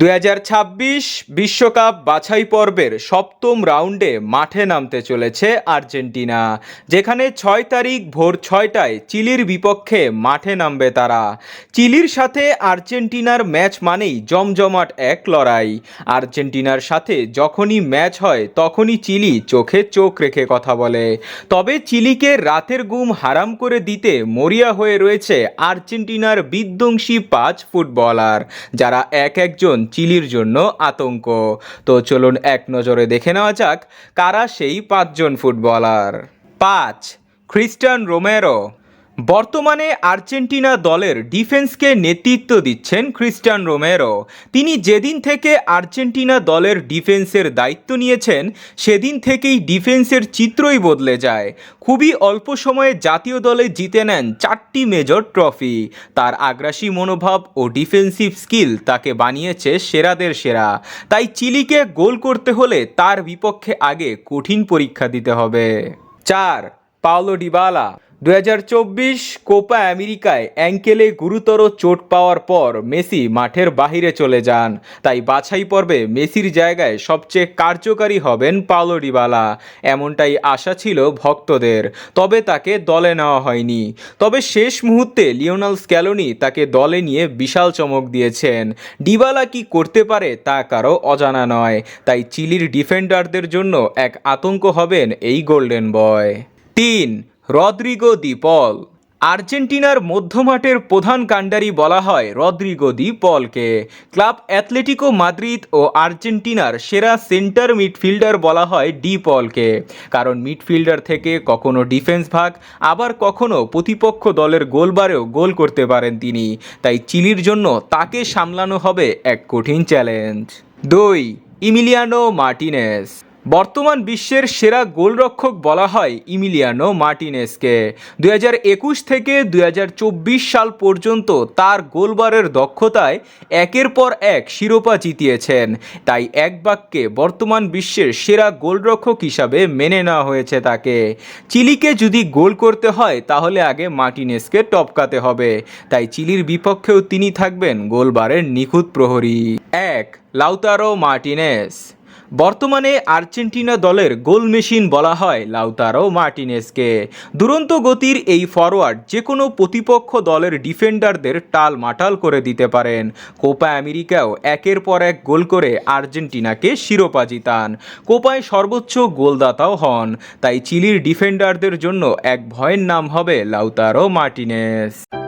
দুই বিশ্বকাপ বাছাই পর্বের সপ্তম রাউন্ডে মাঠে নামতে চলেছে আর্জেন্টিনা, যেখানে ছয় তারিখ ভোর ছয়টায় চিলির বিপক্ষে মাঠে নামবে তারা। চিলির সাথে আর্জেন্টিনার ম্যাচ মানেই জমজমাট এক লড়াই। আর্জেন্টিনার সাথে যখনই ম্যাচ হয়, তখনই চিলি চোখে চোখ রেখে কথা বলে। তবে চিলিকে রাতের ঘুম হারাম করে দিতে মরিয়া হয়ে রয়েছে আর্জেন্টিনার বিধ্বংসী পাঁচ ফুটবলার, যারা এক একজন চিলির জন্য আতঙ্ক। তো চলুন এক নজরে দেখে নেওয়া যাক কারা সেই পাঁচজন ফুটবলার। পাঁচ খ্রিস্টান রোমেরো। বর্তমানে আর্জেন্টিনা দলের ডিফেন্সকে নেতৃত্ব দিচ্ছেন খ্রিস্টান রোমেরো। তিনি যেদিন থেকে আর্জেন্টিনা দলের ডিফেন্সের দায়িত্ব নিয়েছেন, সেদিন থেকেই ডিফেন্সের চিত্রই বদলে যায়। খুবই অল্প সময়ে জাতীয় দলে জিতে নেন চারটি মেজর ট্রফি। তার আগ্রাসী মনোভাব ও ডিফেন্সিভ স্কিল তাকে বানিয়েছে সেরাদের সেরা। তাই চিলিকে গোল করতে হলে তার বিপক্ষে আগে কঠিন পরীক্ষা দিতে হবে। চার, পাওলো ডিবালা। দু হাজার চব্বিশ কোপা আমেরিকায় অ্যাঙ্কেলে গুরুতর চোট পাওয়ার পর মেসি মাঠের বাহিরে চলে যান। তাই বাছাই পর্বে মেসির জায়গায় সবচেয়ে কার্যকারী হবেন পাওলো ডিবালা। এমনটাই আশা ছিল ভক্তদের। তবে তাকে দলে নেওয়া হয়নি। তবে শেষ মুহূর্তে লিওনাল স্ক্যালোনি তাকে দলে নিয়ে বিশাল চমক দিয়েছেন। ডিবালা কি করতে পারে তা কারও অজানা নয়। তাই চিলির ডিফেন্ডারদের জন্য এক আতঙ্ক হবেন এই গোল্ডেন বয়। তিন রদ্রিগো দি পল। আর্জেন্টিনার মধ্যমাঠের প্রধান কাণ্ডারি বলা হয় রদ্রিগো দি পলকে। ক্লাব অ্যাথলেটিকো মাদ্রিদ ও আর্জেন্টিনার সেরা সেন্টার মিডফিল্ডার বলা হয় ডি পলকে। কারণ মিডফিল্ডার থেকে কখনো ডিফেন্স ভাগ, আবার কখনো প্রতিপক্ষ দলের গোলবারেও গোল করতে পারেন তিনি। তাই চিলির জন্য তাকে সামলানো হবে এক কঠিন চ্যালেঞ্জ। দুই, ইমিলিয়ানো মার্টিনেস। বর্তমান বিশ্বের সেরা গোলরক্ষক বলা হয় ইমিলিয়ানো মার্টিনেসকে। দু একুশ থেকে দুই হাজার চব্বিশ সাল পর্যন্ত তার গোলবারের দক্ষতায় একের পর এক শিরোপা জিতিয়েছেন। তাই এক বাক্যে বর্তমান বিশ্বের সেরা গোলরক্ষক হিসাবে মেনে নেওয়া হয়েছে তাকে। চিলিকে যদি গোল করতে হয়, তাহলে আগে মার্টিনেসকে টপকাতে হবে। তাই চিলির বিপক্ষেও তিনি থাকবেন গোলবারের নিখুঁত প্রহরী। এক, লাউতারো মার্টিনেস। বর্তমানে আর্জেন্টিনা দলের গোল মেশিন বলা হয় লাউতারো মার্টিনেসকে। দুরন্ত গতির এই ফরওয়ার্ড যে কোনো প্রতিপক্ষ দলের ডিফেন্ডারদের টাল মাটাল করে দিতে পারেন। কোপা আমেরিকাও একের পর এক গোল করে আর্জেন্টিনাকে শিরোপা জিতান। কোপায় সর্বোচ্চ গোলদাতাও হন। তাই চিলির ডিফেন্ডারদের জন্য এক ভয়ের নাম হবে লাউতারো মার্টিনেস।